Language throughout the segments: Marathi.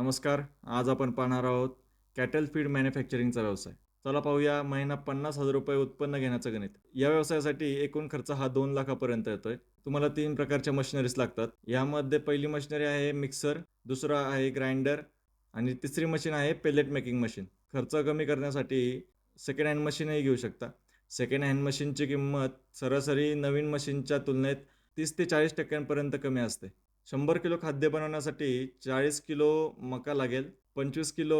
नमस्कार आज आपण पाहणार आहोत कॅटल फीड मॅन्युफॅक्चरिंगचा व्यवसाय. चला पाहूया महिना पन्नास हजार रुपये उत्पन्न घेण्याचं गणित. या व्यवसायासाठी एकूण खर्च हा दोन लाखापर्यंत येतोय. तुम्हाला तीन प्रकारच्या मशिनरीज लागतात. यामध्ये पहिली मशिनरी आहे मिक्सर दुसरा आहे ग्राइंडर आणि तिसरी मशीन आहे पेलेट मेकिंग मशीन खर्च कमी करण्यासाठी सेकंड हँड मशीनही घेऊ शकता. सेकंड हँड मशीनची किंमत सरासरी नवीन मशीनच्या तुलनेत तीस ते चाळीस टक्क्यांपर्यंत कमी असते. शंभर किलो खाद्य बनवण्यासाठी चाळीस किलो मका लागेल पंचवीस किलो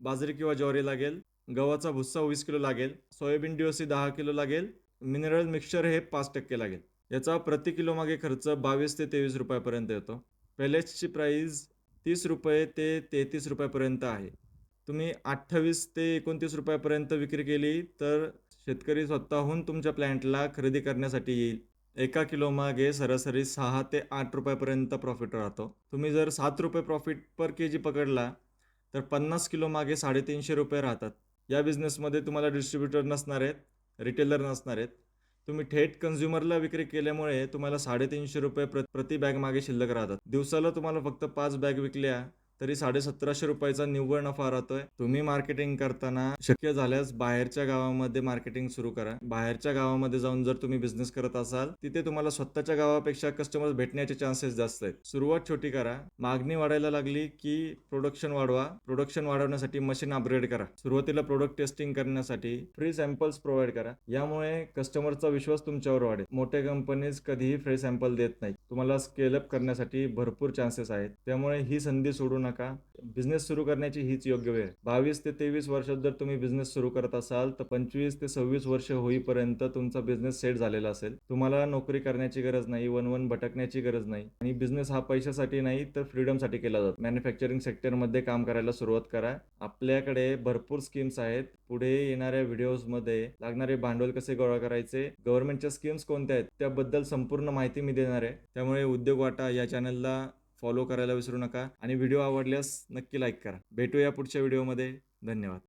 बाजरी किंवा ज्वारी लागेल गव्हाचा भुस्सा वीस किलो लागेल सोयाबीन डिओसी दहा किलो लागेल मिनरल मिक्सचर हे पाच टक्के लागेल. याचा प्रति किलो मागे खर्च बावीस ते तेवीस रुपयापर्यंत येतो. पेलेट्सची प्राईज तीस रुपये ते तेहतीस रुपयापर्यंत आहे. तुम्ही अठ्ठावीस ते एकोणतीस रुपयापर्यंत विक्री केली तर शेतकरी स्वतःहून तुमच्या प्लॅन्टला खरेदी करण्यासाठी येईल. एका किलोमागे सरासरी सहा ते आठ रुपयापर्यंत प्रॉफिट राहतो. तुम्ही जर सात रुपये प्रॉफिट पर के जी पकडला तर पन्नास किलोमागे साडेतीनशे रुपये राहतात. या बिझनेसमध्ये तुम्हाला डिस्ट्रीब्युटर नसणार आहेत रिटेलर नसणार आहेत. तुम्ही थेट कन्झ्युमरला विक्री केल्यामुळे तुम्हाला साडेतीनशे रुपये प्र प्रति बॅग मागे शिल्लक राहतात. दिवसाला तुम्हाला फक्त पाच बॅग विकल्या तरी साडेसतराशे रुपयाचा निव्वळ नफा राहतोय. तुम्ही मार्केटिंग करताना शक्य झाल्यास बाहेरच्या गावामध्ये मार्केटिंग सुरू करा. बाहेरच्या गावामध्ये जाऊन जर तुम्ही बिझनेस करत असाल तिथे तुम्हाला स्वतःच्या गावापेक्षा कस्टमर भेटण्याचे चान्सेस जास्त आहेत. सुरुवात छोटी करा. मागणी वाढायला लागली की प्रोडक्शन वाढवा. प्रोडक्शन वाढवण्यासाठी मशीन अपग्रेड करा. सुरुवातीला प्रोडक्ट टेस्टिंग करण्यासाठी फ्री सॅम्पल्स प्रोव्हाइड करा. यामुळे कस्टमरचा विश्वास तुमच्यावर वाढेल. मोठ्या कंपनीज कधीही फ्री सॅम्पल देत नाही तुम्हाला स्केलअप करण्यासाठी भरपूर चान्सेस आहेत. त्यामुळे ही संधी सोडू नका. बिझनेस सुरू करण्याची हीच योग्य वेळ. बावीस ते तेवीस वर्षात जर तुम्ही बिझनेस सुरू करत असाल तर पंचवीस ते सव्वीस वर्ष होईपर्यंत तुमचा बिझनेस सेट झालेला असेल. तुम्हाला नोकरी करण्याची गरज नाही वन वन भटकण्याची गरज नाही. आणि बिझनेस हा पैशासाठी नाही तर फ्रीडमसाठी केला जातो. मॅन्युफॅक्चरिंग सेक्टरमध्ये काम करायला सुरुवात करा. आपल्याकडे भरपूर स्कीम्स आहेत. पुढे येणाऱ्या व्हिडिओजमध्ये लागणारे भांडवल कसे गोळा करायचे गव्हर्नमेंटच्या स्कीम्स कोणत्या आहेत त्याबद्दल संपूर्ण माहिती मी देणार आहे. त्यामुळे उद्योग वाटा या चॅनलला फॉलो करायला विसरू नका. आणि व्हिडिओ आवडल्यास नक्की लाईक करा. भेटूया पुढच्या व्हिडिओमध्ये. धन्यवाद.